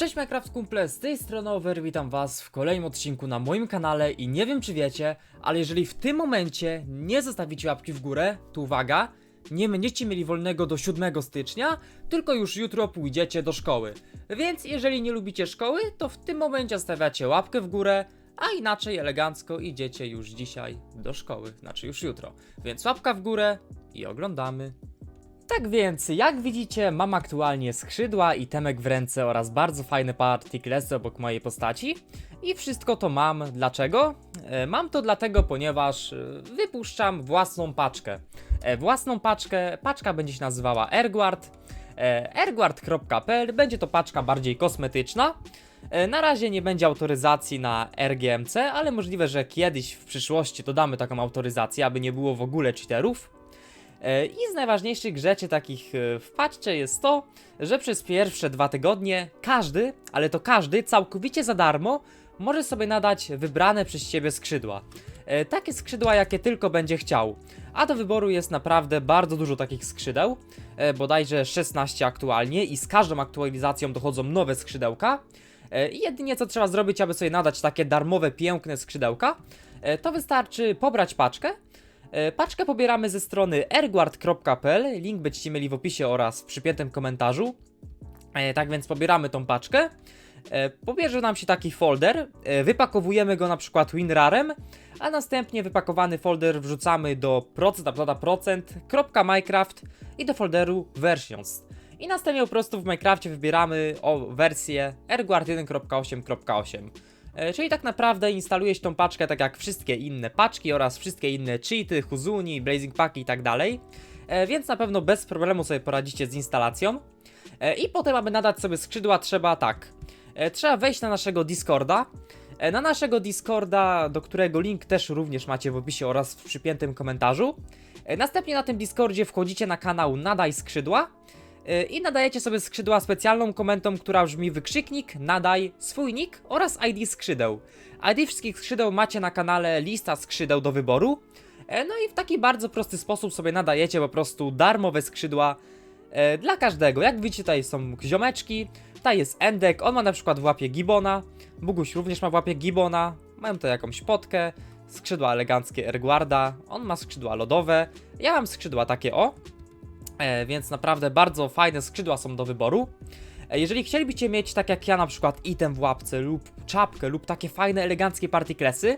Cześć Minecraft kumple, z tej strony Over, witam was w kolejnym odcinku na moim kanale i nie wiem czy wiecie, ale jeżeli w tym momencie nie zostawicie łapki w górę, to uwaga, nie będziecie mieli wolnego do 7 stycznia, tylko już jutro pójdziecie do szkoły. Więc jeżeli nie lubicie szkoły, to w tym momencie stawiacie łapkę w górę, a inaczej elegancko idziecie już dzisiaj do szkoły, znaczy już jutro. Więc łapka w górę i oglądamy. Tak więc, jak widzicie, mam aktualnie skrzydła i temek w ręce oraz bardzo fajne particlesy obok mojej postaci. I wszystko to mam. Dlaczego? E, Mam to dlatego, ponieważ e, wypuszczam własną paczkę. E, Własną paczkę, paczka będzie się nazywała Erguard. Erguard.pl, będzie to paczka bardziej kosmetyczna. Na razie nie będzie autoryzacji na RGMC, ale możliwe, że kiedyś w przyszłości dodamy taką autoryzację, aby nie było w ogóle cheaterów. E, I z najważniejszych rzeczy takich e, w paczce jest to, że przez pierwsze dwa tygodnie każdy, ale to każdy, całkowicie za darmo może sobie nadać wybrane przez siebie skrzydła. E, Takie skrzydła, jakie tylko będzie chciał. A do wyboru jest naprawdę bardzo dużo takich skrzydeł, bodajże 16 aktualnie i z każdą aktualizacją dochodzą nowe skrzydełka. I jedynie co trzeba zrobić, aby sobie nadać takie darmowe, piękne skrzydełka, to wystarczy pobrać paczkę, Paczkę pobieramy ze strony erguard.pl, link będziecie mieli w opisie oraz w przypiętym komentarzu. E, Tak więc pobieramy tą paczkę. E, Pobierze nam się taki folder, e, wypakowujemy go na przykład WinRarem, a następnie wypakowany folder wrzucamy do procent, uploada procent, kropka Minecraft i do folderu versions. I następnie po prostu w Minecrafcie wybieramy o wersję erguard 1.8.8. E, Czyli tak naprawdę instaluje się tą paczkę tak jak wszystkie inne paczki oraz wszystkie inne cheaty, Huzuni, Blazing Packi i tak dalej. E, Więc na pewno bez problemu sobie poradzicie z instalacją. E, I potem, aby nadać sobie skrzydła, trzeba tak. Trzeba wejść na naszego Discorda. Na naszego Discorda, do którego link też również macie w opisie oraz w przypiętym komentarzu. Następnie na tym Discordzie wchodzicie na kanał Nadaj Skrzydła. Y, i nadajecie sobie skrzydła specjalną komendą, która brzmi wykrzyknik, nadaj swój nick oraz ID skrzydeł. ID wszystkich skrzydeł macie na kanale lista skrzydeł do wyboru. E, No i w taki bardzo prosty sposób sobie nadajecie po prostu darmowe skrzydła e, dla każdego. Jak widzicie tutaj są ziomeczki, tutaj jest Endek, on ma na przykład w łapie Gibona, Buguś również ma w łapie Gibona, mają tutaj jakąś potkę, skrzydła eleganckie Erguarda, on ma skrzydła lodowe, ja mam skrzydła takie o, więc naprawdę bardzo fajne skrzydła są do wyboru. E, Jeżeli chcielibyście mieć, tak jak ja, na przykład item w łapce lub czapkę lub takie fajne, eleganckie partyklesy,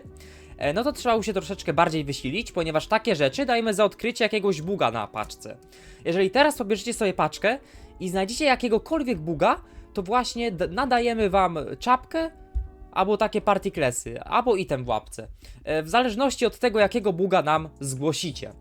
e, no to trzeba się troszeczkę bardziej wysilić, ponieważ takie rzeczy dajemy za odkrycie jakiegoś buga na paczce. Jeżeli teraz pobierzecie sobie paczkę i znajdziecie jakiegokolwiek buga, to właśnie nadajemy wam czapkę albo takie partyklesy, albo item w łapce. E, W zależności od tego, jakiego buga nam zgłosicie.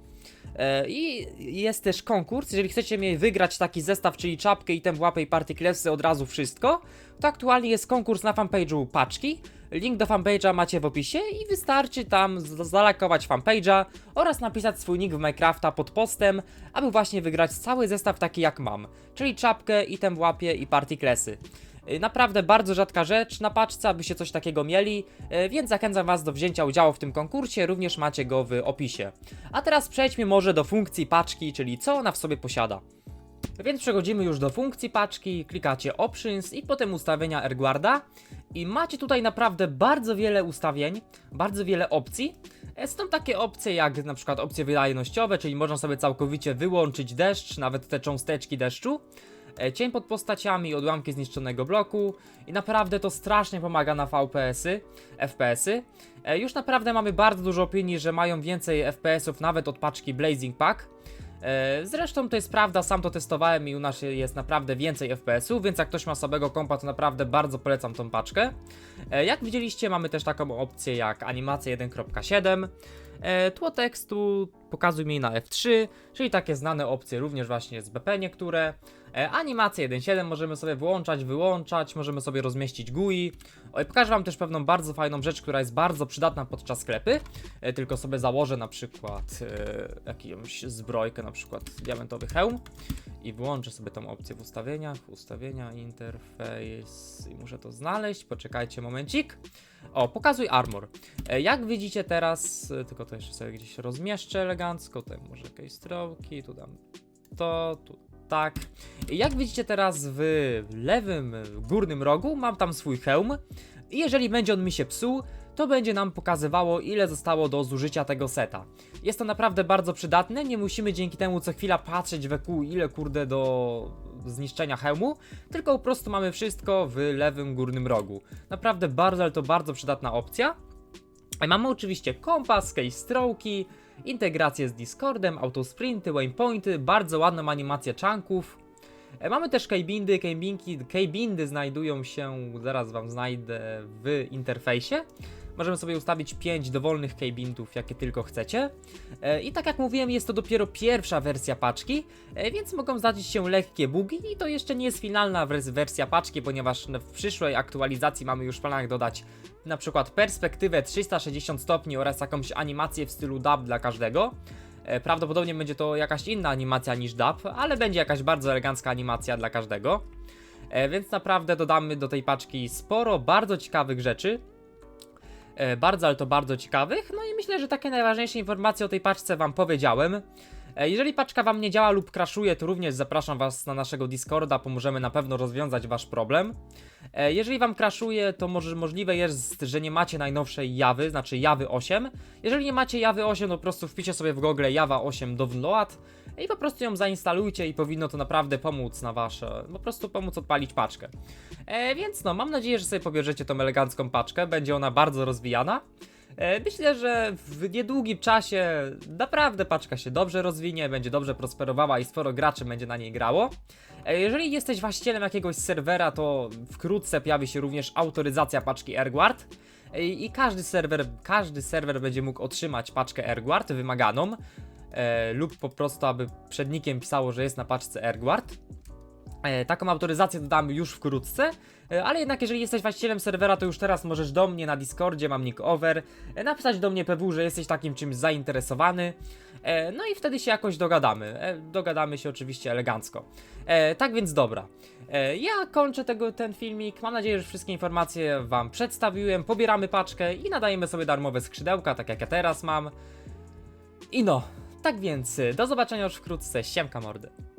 E, I jest też konkurs, jeżeli chcecie mieć wygrać taki zestaw, czyli czapkę, item w łapę i partyklesy od razu wszystko, to aktualnie jest konkurs na fanpage'u paczki. Link do fanpage'a macie w opisie i wystarczy tam z- zalajkować fanpage'a oraz napisać swój nick w Minecrafta pod postem, aby właśnie wygrać cały zestaw taki jak mam, czyli czapkę, item w łapie i partyklesy. Y, Naprawdę bardzo rzadka rzecz na paczce, abyście coś takiego mieli, y, więc zachęcam Was do wzięcia udziału w tym konkursie, również macie go w opisie. A teraz przejdźmy może do funkcji paczki, czyli co ona w sobie posiada. Więc przechodzimy już do funkcji paczki, klikacie Options i potem ustawienia AirGuarda i macie tutaj naprawdę bardzo wiele ustawień, bardzo wiele opcji. E, Są takie opcje jak na przykład opcje wydajnościowe, czyli można sobie całkowicie wyłączyć deszcz, nawet te cząsteczki deszczu. E, Cień pod postaciami, odłamki zniszczonego bloku i naprawdę to strasznie pomaga na VPS-y, FPS-y. E, Już naprawdę mamy bardzo dużo opinii, że mają więcej FPS-ów nawet od paczki Blazing Pack. E, Zresztą to jest prawda, sam to testowałem i u nas jest naprawdę więcej FPS-ów, więc jak ktoś ma słabego kompa, to naprawdę bardzo polecam tą paczkę. Jak widzieliście, mamy też taką opcję jak animacja 1.7. E, Tło tekstu pokazuj mi na F3, czyli takie znane opcje również właśnie z BP niektóre. E, Animację 1.7 możemy sobie włączać, wyłączać, możemy sobie rozmieścić GUI. Pokażę wam też pewną bardzo fajną rzecz, która jest bardzo przydatna podczas sklepy. E, Tylko sobie założę na przykład e, jakąś zbrojkę, na przykład diamentowy hełm i wyłączę sobie tą opcję w ustawieniach, ustawienia, interfejs i muszę to znaleźć, poczekajcie momencik. O, pokazuj armor. E, Jak widzicie teraz, tylko to jeszcze sobie gdzieś rozmieszczę elegancko, tutaj może jakieś strołki, tu dam to, tu tak. I Jak widzicie teraz w lewym górnym rogu mam tam swój hełm i jeżeli będzie on mi się psuł, to będzie nam pokazywało ile zostało do zużycia tego seta. Jest to naprawdę bardzo przydatne, nie musimy dzięki temu co chwila patrzeć we kół ile kurde do zniszczenia hełmu, tylko po prostu mamy wszystko w lewym górnym rogu. Naprawdę bardzo, ale to bardzo przydatna opcja. Mamy oczywiście kompas, case stroki, integrację z Discordem, autosprinty, waypointy, bardzo ładną animację chunków. E, Mamy też keybindy, keybindy znajdują się, zaraz wam znajdę w interfejsie. Możemy sobie ustawić 5 dowolnych keybindów, jakie tylko chcecie. E, I tak jak mówiłem, jest to dopiero pierwsza wersja paczki, e, więc mogą zdarzyć się lekkie bugi i to jeszcze nie jest finalna wers- wersja paczki, ponieważ w przyszłej aktualizacji mamy już w planach dodać na przykład perspektywę 360 stopni oraz jakąś animację w stylu dub dla każdego. E, Prawdopodobnie będzie to jakaś inna animacja niż dub, ale będzie jakaś bardzo elegancka animacja dla każdego. Więc naprawdę dodamy do tej paczki sporo bardzo ciekawych rzeczy. E, Bardzo, ale to bardzo ciekawych. No i myślę, że takie najważniejsze informacje o tej paczce Wam powiedziałem. E, Jeżeli paczka Wam nie działa lub crashuje, to również zapraszam Was na naszego Discorda, pomożemy na pewno rozwiązać Wasz problem. E, Jeżeli Wam crashuje, to może możliwe jest, że nie macie najnowszej Jawy, znaczy Jawy 8. Jeżeli nie macie Jawy 8, to po prostu wpiszcie sobie w Google Java 8 download i po prostu ją zainstalujcie i powinno to naprawdę pomóc na Wasze, po prostu pomóc odpalić paczkę. E, więc no, mam nadzieję, że sobie pobierzecie tą elegancką paczkę, będzie ona bardzo rozwijana. E, Myślę, że w niedługim czasie naprawdę paczka się dobrze rozwinie, będzie dobrze prosperowała i sporo graczy będzie na niej grało. E, Jeżeli jesteś właścicielem jakiegoś serwera, to wkrótce pojawi się również autoryzacja paczki AirGuard. E, I każdy serwer, każdy serwer będzie mógł otrzymać paczkę AirGuard wymaganą. Lub po prostu, aby przed nickiem pisało, że jest na paczce AirGuard. E, Taką autoryzację dodamy już wkrótce, e, ale jednak jeżeli jesteś właścicielem serwera, to już teraz możesz do mnie na Discordzie, mam nick over, e, napisać do mnie PW, że jesteś takim czymś zainteresowany, no i wtedy się jakoś dogadamy. Dogadamy się oczywiście elegancko. Tak więc dobra. Ja kończę tego, ten filmik, mam nadzieję, że wszystkie informacje wam przedstawiłem, pobieramy paczkę i nadajemy sobie darmowe skrzydełka, tak jak ja teraz mam. I no, tak więc, do zobaczenia już wkrótce, siemka mordy.